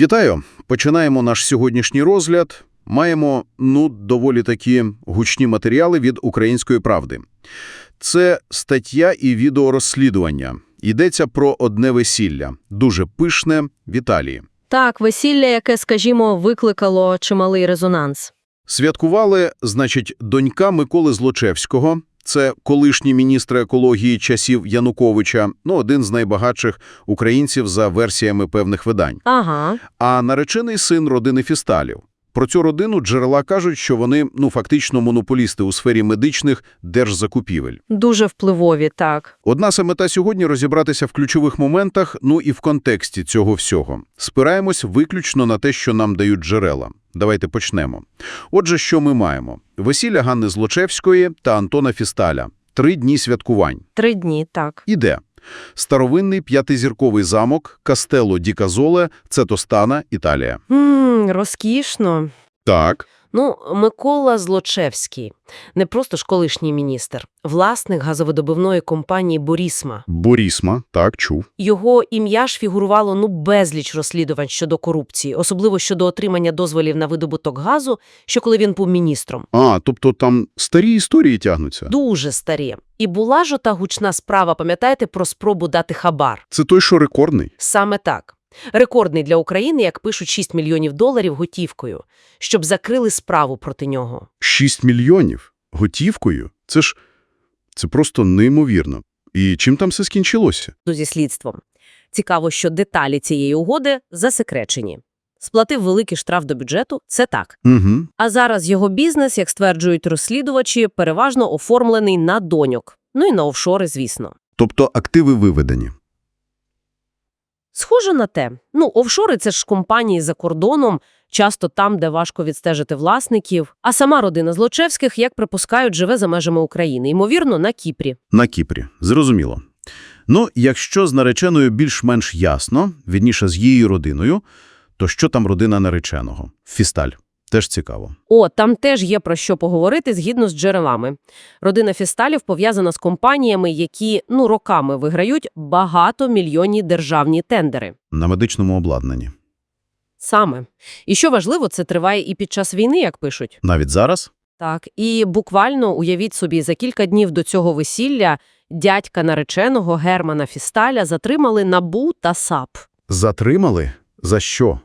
Вітаю! Починаємо наш сьогоднішній розгляд. Маємо, ну, доволі такі гучні матеріали від «Української правди». Це стаття і відеорозслідування. Йдеться про одне весілля. Дуже пишне в Італії. Так, весілля, яке, скажімо, викликало чималий резонанс. Святкували, значить, донька Миколи Злочевського. Це колишній міністр екології часів Януковича, ну, один з найбагатших українців за версіями певних видань. Ага, а наречений син родини Фісталів. Про цю родину джерела кажуть, що вони, ну, фактично монополісти у сфері медичних держзакупівель. дуже впливові, так. Одна саме мета сьогодні – розібратися в ключових моментах, ну і в контексті цього всього. Спираємось виключно на те, що нам дають джерела. Давайте почнемо. Отже, що ми маємо? Весілля Ганни Злочевської та Антона Фісталя. Три дні святкувань. Три дні, так. Іде. Старовинний п'ятизірковий замок Кастело ді Казоле, це Тостана, Італія. Ммм, розкішно. Так. Ну, Микола Злочевський. Не просто ж колишній міністр. Власник газовидобивної компанії «Борісма». Борісма, так, чув. Його ім'я ж фігурувало ну безліч розслідувань щодо корупції, особливо щодо отримання дозволів на видобуток газу, що коли він був міністром. А, тобто там старі історії тягнуться? Дуже старі. І була ж ота гучна справа, пам'ятаєте, про спробу дати хабар. Це той, що рекордний? Саме так. Рекордний для України, як пишуть, 6 мільйонів доларів готівкою, щоб закрили справу проти нього. 6 мільйонів? Готівкою? Це ж... Це просто неймовірно. І чим там все скінчилося? зі слідством. Цікаво, що деталі цієї угоди засекречені. Сплатив великий штраф до бюджету – це так. Угу. А зараз його бізнес, як стверджують розслідувачі, переважно оформлений на доньок. Ну і на офшори, звісно. Тобто активи виведені. Схоже на те. Ну, офшори – це ж компанії за кордоном, часто там, де важко відстежити власників. А сама родина Злочевських, як припускають, живе за межами України, ймовірно, на Кіпрі. На Кіпрі. Зрозуміло. Ну, якщо з нареченою більш-менш ясно, відніше з її родиною, то що там родина нареченого? Фісталь. Теж цікаво. О, там теж є про що поговорити згідно з джерелами. Родина Фісталів пов'язана з компаніями, які, ну, роками виграють багатомільйонні державні тендери. На медичному обладнанні. Саме. І що важливо, це триває і під час війни, як пишуть. Навіть зараз? Так, і буквально, уявіть собі, за кілька днів до цього весілля дядька нареченого Германа Фісталя затримали НАБУ та САП. Затримали? За що?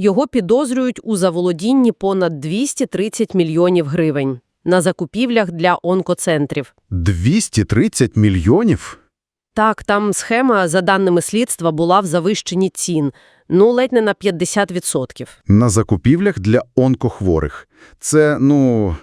Його підозрюють у заволодінні понад 230 мільйонів гривень на закупівлях для онкоцентрів. 230 мільйонів? Так, там схема, за даними слідства, була в завищенні цін, ну, ледь не на 50%. На закупівлях для онкохворих. Це, ну,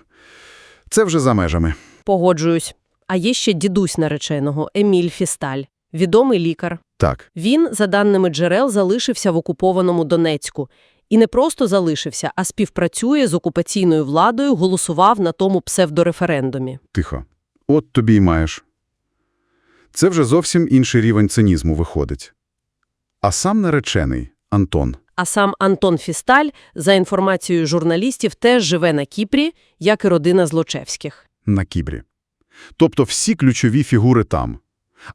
це вже за межами. Погоджуюсь. А є ще дідусь нареченого Еміль Фісталь, відомий лікар. Так. Він, за даними джерел, залишився в окупованому Донецьку. І не просто залишився, а співпрацює з окупаційною владою, голосував на тому псевдореферендумі. Тихо. От тобі й маєш. Це вже зовсім інший рівень цинізму виходить. А сам наречений, Антон, А сам Антон Фісталь, за інформацією журналістів, теж живе на Кіпрі, як і родина Злочевських. на Кібрі. Тобто всі ключові фігури там.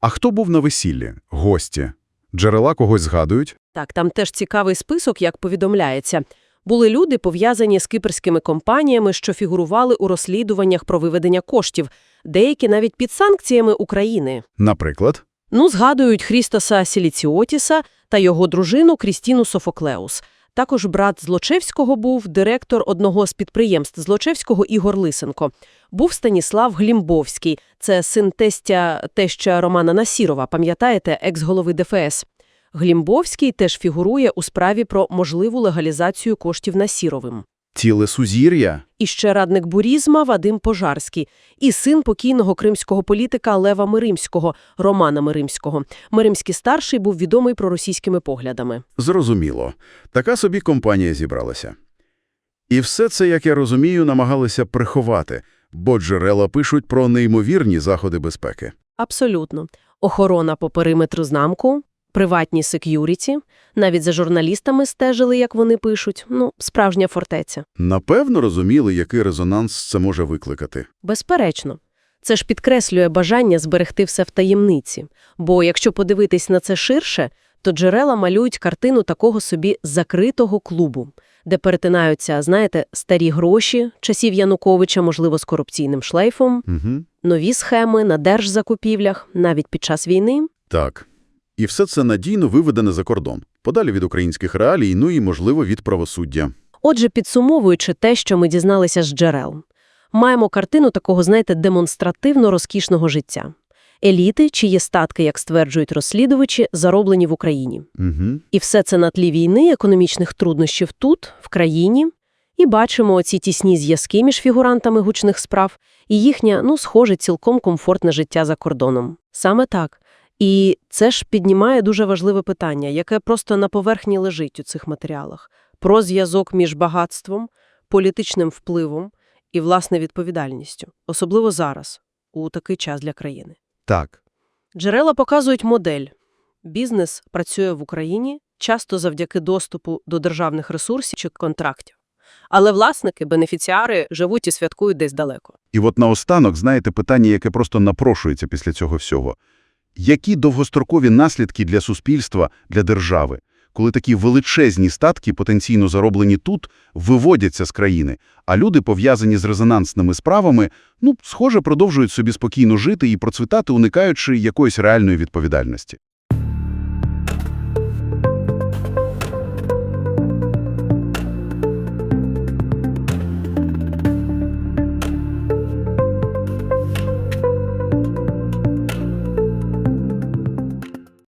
А хто був на весіллі? Гості. Джерела когось згадують? Так, там теж цікавий список, як повідомляється. Були люди, пов'язані з кипрськими компаніями, що фігурували у розслідуваннях про виведення коштів, деякі навіть під санкціями України. Наприклад? Ну, згадують Хрістоса Сіліціотіса та його дружину Крістіну Софоклеус. Також брат Злочевського був директор одного з підприємств Злочевського Ігор Лисенко. Був Станіслав Глімбовський, це син тестя, теща Романа Насірова, пам'ятаєте, екс-голови ДФС. Глімбовський теж фігурує у справі про можливу легалізацію коштів Насіровим. Тіле Сузір'я? І ще радник бурізма Вадим Пожарський і син покійного кримського політика Лева Миримського, Романа Миримського. Миримський старший був відомий проросійськими поглядами. Зрозуміло. Така собі компанія зібралася. І все це, як я розумію, намагалися приховати, бо джерела пишуть про неймовірні заходи безпеки. Абсолютно. Охорона по периметру замку, приватні сек'юріті. Навіть за журналістами стежили, як вони пишуть. Ну, справжня фортеця. Напевно, розуміли, який резонанс це може викликати. Безперечно. Це ж підкреслює бажання зберегти все в таємниці. Бо якщо подивитись на це ширше, то джерела малюють картину такого собі закритого клубу, де перетинаються, знаєте, старі гроші часів Януковича, можливо, з корупційним шлейфом, Угу. нові схеми на держзакупівлях, навіть під час війни. Так. І все це надійно виведене за кордон. Подалі від українських реалій, ну і, можливо, від правосуддя. Отже, підсумовуючи те, що ми дізналися з джерел, маємо картину такого, знаєте, демонстративно розкішного життя. Еліти, чиї статки, як стверджують розслідувачі, зароблені в Україні. Угу. І все це на тлі війни, економічних труднощів тут, в країні. І бачимо оці тісні зв'язки між фігурантами гучних справ і їхнє, ну, схоже, цілком комфортне життя за кордоном. Саме так. І це ж піднімає дуже важливе питання, яке просто на поверхні лежить у цих матеріалах. Про зв'язок між багатством, політичним впливом і, власне, відповідальністю. Особливо зараз, у такий час для країни. Так. Джерела показують модель. Бізнес працює в Україні часто завдяки доступу до державних ресурсів чи контрактів. Але власники, бенефіціари живуть і святкують десь далеко. І от наостанок, знаєте, питання, яке просто напрошується після цього всього. Які довгострокові наслідки для суспільства, для держави, коли такі величезні статки, потенційно зароблені тут, виводяться з країни, а люди, пов'язані з резонансними справами, ну, схоже, продовжують собі спокійно жити і процвітати, уникаючи якоїсь реальної відповідальності?